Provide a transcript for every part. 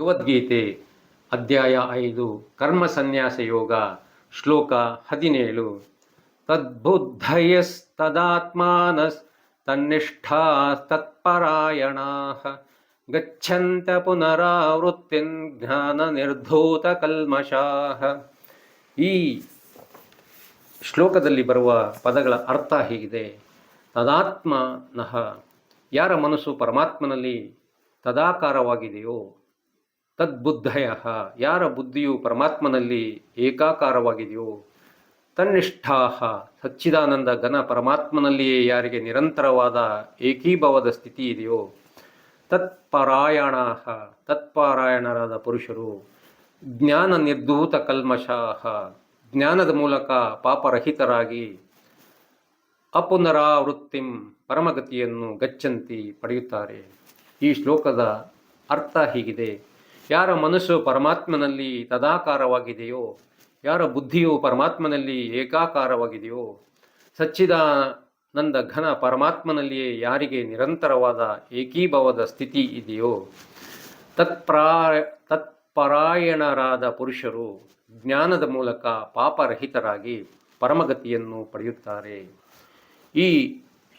ಭಗವದ್ಗೀತೆ ಅಧ್ಯಾಯ ಐದು, ಕರ್ಮ ಸನ್ಯಾಸ ಯೋಗ, ಶ್ಲೋಕ ಹದಿನೇಳು. ತದ್ಬುದ್ಧಯಸ್ತದಾತ್ಮಾನಸ್ ತನ್ನಿಷ್ಠಾ ತತ್ಪರಾಯಣ ಗಚ್ಚಂತ ಪುನರಾವೃತ್ತಿನ್ ಜ್ಞಾನ ನಿರ್ಧೂತ ಕಲ್ಮಷಾಹ ಈ ಶ್ಲೋಕದಲ್ಲಿ ಬರುವ ಪದಗಳ ಅರ್ಥ ಹೀಗಿದೆ. ತದಾತ್ಮನಃ ಯಾರ ಮನಸ್ಸು ಪರಮಾತ್ಮನಲ್ಲಿ ತದಾಕಾರವಾಗಿದೆಯೋ ತದ್ಬುದ್ಧಯ. ಯಾರ ಬುದ್ಧಿಯು ಪರಮಾತ್ಮನಲ್ಲಿ ಏಕಾಕಾರವಾಗಿದೆಯೋ ತನ್ನಿಷ್ಠಾ ಸಚ್ಚಿದಾನಂದ ಘನ ಪರಮಾತ್ಮನಲ್ಲಿಯೇ ಯಾರಿಗೆ ನಿರಂತರವಾದ ಏಕೀಭವದ ಸ್ಥಿತಿ ಇದೆಯೋ ತತ್ಪರಾಯಣ ತತ್ಪಾರಾಯಣರಾದ ಪುರುಷರು, ಜ್ಞಾನ ನಿರ್ಧೂತ ಕಲ್ಮಷಾಹ, ಜ್ಞಾನದ ಮೂಲಕ ಪಾಪರಹಿತರಾಗಿ ಅಪುನರಾವೃತ್ತಿಂ ಪರಮಗತಿಯನ್ನು ಗಚ್ಚಂತಿ ಪಡೆಯುತ್ತಾರೆ. ಈ ಶ್ಲೋಕದ ಅರ್ಥ ಹೀಗಿದೆ. ಯಾರ ಮನಸ್ಸು ಪರಮಾತ್ಮನಲ್ಲಿ ತದಾಕಾರವಾಗಿದೆಯೋ, ಯಾರ ಬುದ್ಧಿಯು ಪರಮಾತ್ಮನಲ್ಲಿ ಏಕಾಕಾರವಾಗಿದೆಯೋ, ಸಚ್ಚಿದಾನಂದ ಘನ ಪರಮಾತ್ಮನಲ್ಲಿಯೇ ಯಾರಿಗೆ ನಿರಂತರವಾದ ಏಕೀಭವದ ಸ್ಥಿತಿ ಇದೆಯೋ ತತ್ಪ್ರಾ ತತ್ಪರಾಯಣರಾದ ಪುರುಷರು ಜ್ಞಾನದ ಮೂಲಕ ಪಾಪರಹಿತರಾಗಿ ಪರಮಗತಿಯನ್ನು ಪಡೆಯುತ್ತಾರೆ. ಈ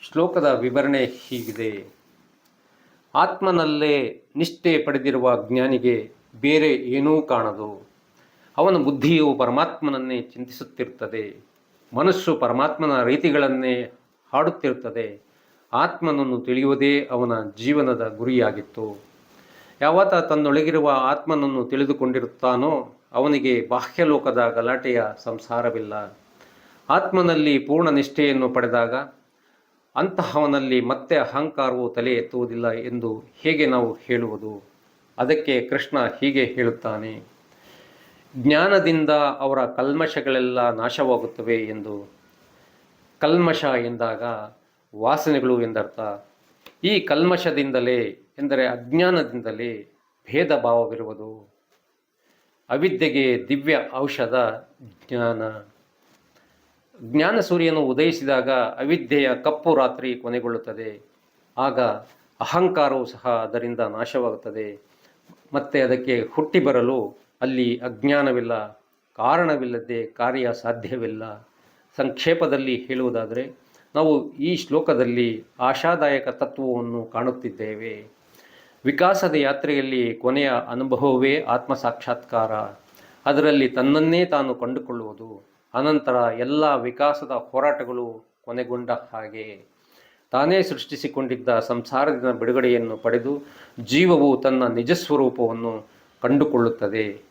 ಶ್ಲೋಕದ ವಿವರಣೆ ಹೀಗಿದೆ. ಆತ್ಮನಲ್ಲೇ ನಿಷ್ಠೆ ಪಡೆದಿರುವ ಜ್ಞಾನಿಗೆ ಬೇರೆ ಏನೂ ಕಾಣದು. ಅವನ ಬುದ್ಧಿಯು ಪರಮಾತ್ಮನನ್ನೇ ಚಿಂತಿಸುತ್ತಿರುತ್ತದೆ. ಮನಸ್ಸು ಪರಮಾತ್ಮನ ರೀತಿಗಳನ್ನೇ ಹಾಡುತ್ತಿರುತ್ತದೆ. ಆತ್ಮನನ್ನು ತಿಳಿಯುವುದೇ ಅವನ ಜೀವನದ ಗುರಿಯಾಗಿತ್ತು. ಯಾವತ್ತ ತನ್ನೊಳಗಿರುವ ಆತ್ಮನನ್ನು ತಿಳಿದುಕೊಂಡಿರುತ್ತಾನೋ ಅವನಿಗೆ ಬಾಹ್ಯಲೋಕದ ಗಲಾಟೆಯ ಸಂಸಾರವಿಲ್ಲ. ಆತ್ಮನಲ್ಲಿ ಪೂರ್ಣ ನಿಷ್ಠೆಯನ್ನು ಪಡೆದಾಗ ಅಂತಹವನಲ್ಲಿ ಮತ್ತೆ ಅಹಂಕಾರವು ತಲೆ ಎತ್ತುವುದಿಲ್ಲ ಎಂದು ಹೇಗೆ ನಾವು ಹೇಳುವುದು? ಅದಕ್ಕೆ ಕೃಷ್ಣ ಹೀಗೆ ಹೇಳುತ್ತಾನೆ, ಜ್ಞಾನದಿಂದ ಅವರ ಕಲ್ಮಶಗಳೆಲ್ಲ ನಾಶವಾಗುತ್ತವೆ ಎಂದು. ಕಲ್ಮಶ ಎಂದಾಗ ವಾಸನೆಗಳು ಎಂದರ್ಥ. ಈ ಕಲ್ಮಶದಿಂದಲೇ ಎಂದರೆ ಅಜ್ಞಾನದಿಂದಲೇ ಭೇದ ಭಾವವಿರುವುದು. ಅವಿದ್ಯೆಗೆ ದಿವ್ಯ ಔಷಧ ಜ್ಞಾನ. ಜ್ಞಾನ ಸೂರ್ಯನು ಉದಯಿಸಿದಾಗ ಅವಿದ್ಯೆಯ ಕಪ್ಪು ರಾತ್ರಿ ಕೊನೆಗೊಳ್ಳುತ್ತದೆ. ಆಗ ಅಹಂಕಾರವು ಸಹ ಅದರಿಂದ ನಾಶವಾಗುತ್ತದೆ. ಮತ್ತೆ ಅದಕ್ಕೆ ಹುಟ್ಟಿ ಬರಲು ಅಲ್ಲಿ ಅಜ್ಞಾನವಿಲ್ಲ, ಕಾರಣವಿಲ್ಲದೆ ಕಾರ್ಯ ಸಾಧ್ಯವಿಲ್ಲ. ಸಂಕ್ಷೇಪದಲ್ಲಿ ಹೇಳುವುದಾದರೆ, ನಾವು ಈ ಶ್ಲೋಕದಲ್ಲಿ ಆಶಾದಾಯಕ ತತ್ವವನ್ನು ಕಾಣುತ್ತಿದ್ದೇವೆ. ವಿಕಾಸದ ಯಾತ್ರೆಯಲ್ಲಿ ಕೊನೆಯ ಅನುಭವವೇ ಆತ್ಮ ಸಾಕ್ಷಾತ್ಕಾರ ಅದರಲ್ಲಿ ತನ್ನನ್ನೇ ತಾನು ಕಂಡುಕೊಳ್ಳುವುದು. ಅನಂತರ ಎಲ್ಲ ವಿಕಾಸದ ಹೋರಾಟಗಳು ಕೊನೆಗೊಂಡ ಹಾಗೆ ತಾನೇ ಸೃಷ್ಟಿಸಿಕೊಂಡಿದ್ದ ಸಂಸಾರದಿಂದ ಬಿಡುಗಡೆಯನ್ನು ಪಡೆದು ಜೀವವು ತನ್ನ ನಿಜಸ್ವರೂಪವನ್ನು ಕಂಡುಕೊಳ್ಳುತ್ತದೆ.